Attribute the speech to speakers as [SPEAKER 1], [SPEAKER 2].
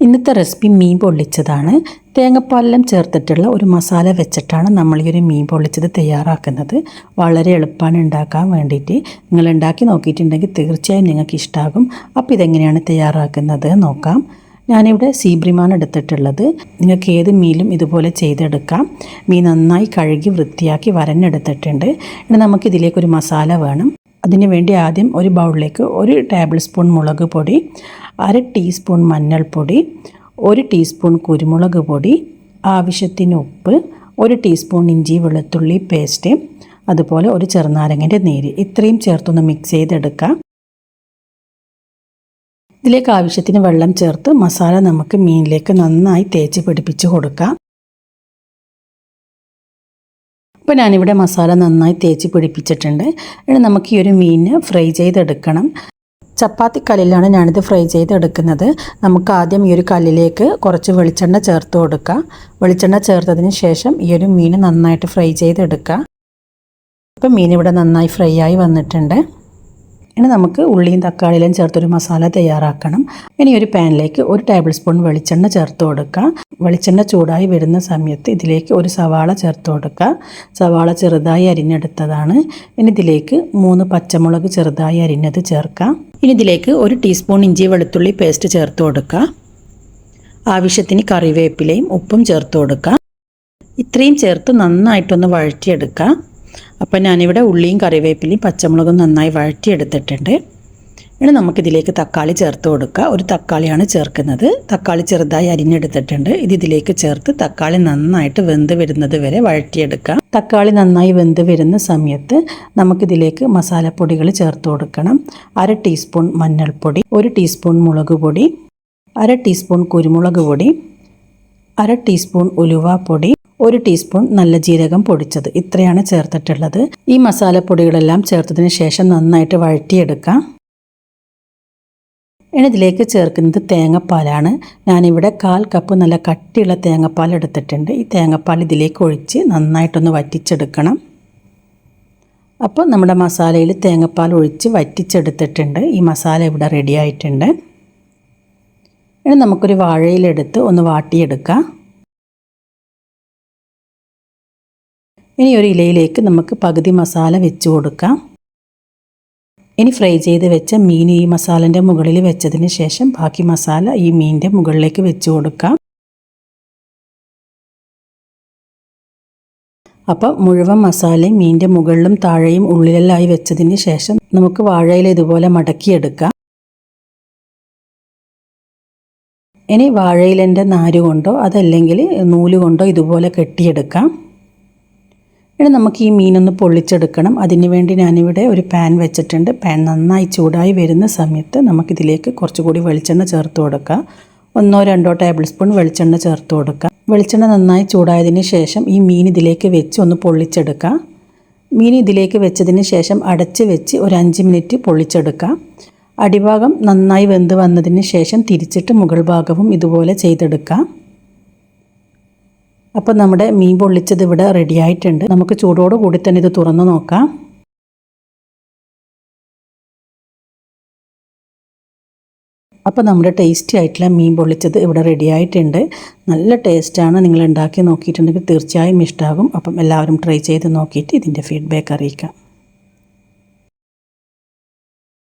[SPEAKER 1] ഇന്നത്തെ റെസിപ്പി മീൻ പൊള്ളിച്ചതാണ്. തേങ്ങാപ്പാലെല്ലാം ചേർത്തിട്ടുള്ള ഒരു മസാല വെച്ചിട്ടാണ് നമ്മൾ ഈ ഒരു മീൻ പൊള്ളിച്ചത് തയ്യാറാക്കുന്നത്. വളരെ എളുപ്പമാണ് ഉണ്ടാക്കാൻ വേണ്ടിയിട്ട്. നിങ്ങൾ ഉണ്ടാക്കി നോക്കിയിട്ടുണ്ടെങ്കിൽ തീർച്ചയായും നിങ്ങൾക്ക് ഇഷ്ടമാകും അപ്പോൾ ഇതെങ്ങനെയാണ് തയ്യാറാക്കുന്നത് നോക്കാം. ഞാനിവിടെ സീബ്രിമാണ് എടുത്തിട്ടുള്ളത്. നിങ്ങൾക്ക് ഏത് മീനും ഇതുപോലെ ചെയ്തെടുക്കാം. മീൻ നന്നായി കഴുകി വൃത്തിയാക്കി വരഞ്ഞെടുത്തിട്ടുണ്ട്. ഇനി നമുക്കിതിലേക്കൊരു മസാല വേണം. അതിന് വേണ്ടി ആദ്യം ഒരു ബൗളിലേക്ക് ഒരു ടേബിൾ സ്പൂൺ മുളക് പൊടി അര ടീസ്പൂൺ മഞ്ഞൾപ്പൊടി ഒരു ടീസ്പൂൺ കുരുമുളക് പൊടി ആവശ്യത്തിന് ഉപ്പ് ഒരു ടീസ്പൂൺ ഇഞ്ചി വെളുത്തുള്ളി പേസ്റ്റ് അതുപോലെ ഒരു ചെറുനാരങ്ങന്റെ നീര്. ഇത്രയും ചേർത്തൊന്ന് മിക്സ് ചെയ്തെടുക്കാം. ഇതിലേക്ക് ആവശ്യത്തിന് വെള്ളം ചേർത്ത് മസാല നമുക്ക് മീനിലേക്ക് നന്നായി തേച്ച് പിടിപ്പിച്ച് കൊടുക്കാം. അപ്പോൾ ഞാനിവിടെ മസാല നന്നായി തേച്ച് പിടിപ്പിച്ചിട്ടുണ്ട്. ഇനി നമുക്ക് ഈ ഒരു മീൻ ഫ്രൈ ചെയ്തെടുക്കണം. ചപ്പാത്തി കല്ലിലാണ് ഞാനിത് ഫ്രൈ ചെയ്തെടുക്കുന്നത്. നമുക്ക് ആദ്യം ഈ ഒരു കല്ലിലേക്ക് കുറച്ച് വെളിച്ചെണ്ണ ചേർത്ത് കൊടുക്കുക വെളിച്ചെണ്ണ ചേർത്തതിന് ശേഷം ഈ ഒരു മീൻ നന്നായിട്ട് ഫ്രൈ ചെയ്തെടുക്കുക ഇപ്പം മീൻ ഇവിടെ നന്നായി ഫ്രൈ ആയി വന്നിട്ടുണ്ട്. ഇനി നമുക്ക് ഉള്ളിയും തക്കാളിയിലും ചേർത്തൊരു മസാല തയ്യാറാക്കണം. ഇനി ഒരു പാനിലേക്ക് ഒരു ടേബിൾ സ്പൂൺ വെളിച്ചെണ്ണ ചേർത്ത് കൊടുക്കുക. വെളിച്ചെണ്ണ ചൂടായി വരുന്ന സമയത്ത് ഇതിലേക്ക് ഒരു സവാള ചേർത്ത് കൊടുക്കുക. സവാള ചെറുതായി അരിഞ്ഞെടുത്തതാണ്. ഇനി ഇതിലേക്ക് മൂന്ന് പച്ചമുളക് ചെറുതായി അരിഞ്ഞത് ചേർക്കാം ഇനി ഇതിലേക്ക് ഒരു ടീസ്പൂൺ ഇഞ്ചി വെളുത്തുള്ളി പേസ്റ്റ് ചേർത്ത് കൊടുക്കുക. ആവശ്യത്തിന് കറിവേപ്പിലയും ഉപ്പും ചേർത്ത് കൊടുക്കുക. ഇത്രയും ചേർത്ത് നന്നായിട്ടൊന്ന് വഴറ്റിയെടുക്കുക. അപ്പോൾ ഞാനിവിടെ ഉള്ളിയും കറിവേപ്പിലയും പച്ചമുളകും നന്നായി വഴറ്റിയെടുത്തിട്ടുണ്ട്. ഇനി നമുക്കിതിലേക്ക് തക്കാളി ചേർത്ത് കൊടുക്കുക ഒരു തക്കാളിയാണ് ചേർക്കുന്നത്. തക്കാളി ചെറുതായി അരിഞ്ഞെടുത്തിട്ടുണ്ട്. ഇത് ഇതിലേക്ക് ചേർത്ത് തക്കാളി നന്നായിട്ട് വെന്ത് വരുന്നത് വരെ വഴറ്റിയെടുക്കാം. തക്കാളി നന്നായി വെന്ത് വരുന്ന സമയത്ത് നമുക്കിതിലേക്ക് മസാലപ്പൊടികൾ ചേർത്ത് കൊടുക്കണം. അര ടീസ്പൂൺ മഞ്ഞൾപ്പൊടി ഒരു ടീസ്പൂൺ മുളക് പൊടി അര ടീസ്പൂൺ കുരുമുളക് പൊടി അര ടീസ്പൂൺ ഉലുവാപ്പൊടി ഒരു ടീസ്പൂൺ നല്ല ജീരകം പൊടിച്ചത്. ഇത്രയാണ് ചേർത്തിട്ടുള്ളത്. ഈ മസാലപ്പൊടികളെല്ലാം ചേർത്തതിന് ശേഷം നന്നായിട്ട് വഴറ്റിയെടുക്കാം. ഇനി ഇതിലേക്ക് ചേർക്കുന്നത് തേങ്ങാപ്പാലാണ്. ഞാനിവിടെ കാൽ കപ്പ് നല്ല കട്ടിയുള്ള തേങ്ങാപ്പാൽ എടുത്തിട്ടുണ്ട്. ഈ തേങ്ങാപ്പാൽ ഇതിലേക്ക് ഒഴിച്ച് നന്നായിട്ടൊന്ന് വറ്റിച്ചെടുക്കണം. അപ്പോൾ നമ്മുടെ മസാലയിൽ തേങ്ങാപ്പാൽ ഒഴിച്ച് വറ്റിച്ചെടുത്തിട്ടുണ്ട്. ഈ മസാല ഇവിടെ റെഡി ആയിട്ടുണ്ട്. ഇനി നമുക്കൊരു വാഴയിലെടുത്ത് ഒന്ന് വാട്ടിയെടുക്കാം. ഇനി ഒരു ഇലയിലേക്ക് നമുക്ക് പകുതി മസാല വെച്ച് കൊടുക്കാം. ഇനി ഫ്രൈ ചെയ്ത് വെച്ച മീൻ ഈ മസാലന്റെ മുകളിൽ വെച്ചതിന് ശേഷം ബാക്കി മസാല ഈ മീനിന്റെ മുകളിലേക്ക് വെച്ച് കൊടുക്കാം. അപ്പോൾ മുഴുവൻ മസാലയും മീനിന്റെ മുകളിലും താഴെയും ഉള്ളിലെല്ലായി വെച്ചതിന് ശേഷം നമുക്ക് വാഴയില ഇതുപോലെ മടക്കിയെടുക്കാം. ഇനി വാഴയിലന്റെ നാര് കൊണ്ടോ അതല്ലെങ്കിൽ നൂൽ കൊണ്ടോ ഇതുപോലെ കെട്ടിയെടുക്കാം. ഇനി നമുക്ക് ഈ മീനൊന്ന് പൊള്ളിച്ചെടുക്കണം. അതിനുവേണ്ടി ഞാനിവിടെ ഒരു പാൻ വെച്ചിട്ടുണ്ട്. പാൻ നന്നായി ചൂടായി വരുന്ന സമയത്ത് നമുക്കിതിലേക്ക് കുറച്ചുകൂടി വെളിച്ചെണ്ണ ചേർത്ത് കൊടുക്കാം. ഒന്നോ രണ്ടോ ടേബിൾ സ്പൂൺ വെളിച്ചെണ്ണ ചേർത്ത് കൊടുക്കുക വെളിച്ചെണ്ണ നന്നായി ചൂടായതിന് ശേഷം ഈ മീൻ ഇതിലേക്ക് വെച്ച് ഒന്ന് പൊള്ളിച്ചെടുക്കുക മീൻ ഇതിലേക്ക് വെച്ചതിന് ശേഷം അടച്ച് വെച്ച് ഒരു അഞ്ച് മിനിറ്റ് പൊള്ളിച്ചെടുക്കുക അടിഭാഗം നന്നായി വെന്ത് വന്നതിന് ശേഷം തിരിച്ചിട്ട് മുകൾ ഭാഗവും ഇതുപോലെ ചെയ്തെടുക്കാം. അപ്പോൾ നമ്മുടെ മീൻ പൊള്ളിച്ചത് ഇവിടെ റെഡി ആയിട്ടുണ്ട്. നമുക്ക് ചൂടോട് കൂടി തന്നെ ഇത് തുറന്നു നോക്കാം. അപ്പോൾ നമ്മുടെ ടേസ്റ്റി ആയിട്ടുള്ള മീൻ പൊള്ളിച്ചത് ഇവിടെ റെഡി ആയിട്ടുണ്ട്. നല്ല ടേസ്റ്റാണ് നിങ്ങൾ ഉണ്ടാക്കി നോക്കിയിട്ടുണ്ടെങ്കിൽ തീർച്ചയായും ഇഷ്ടമാകും അപ്പം എല്ലാവരും ട്രൈ ചെയ്ത് നോക്കിയിട്ട് ഇതിന്റെ ഫീഡ്ബാക്ക് അറിയിക്കാം.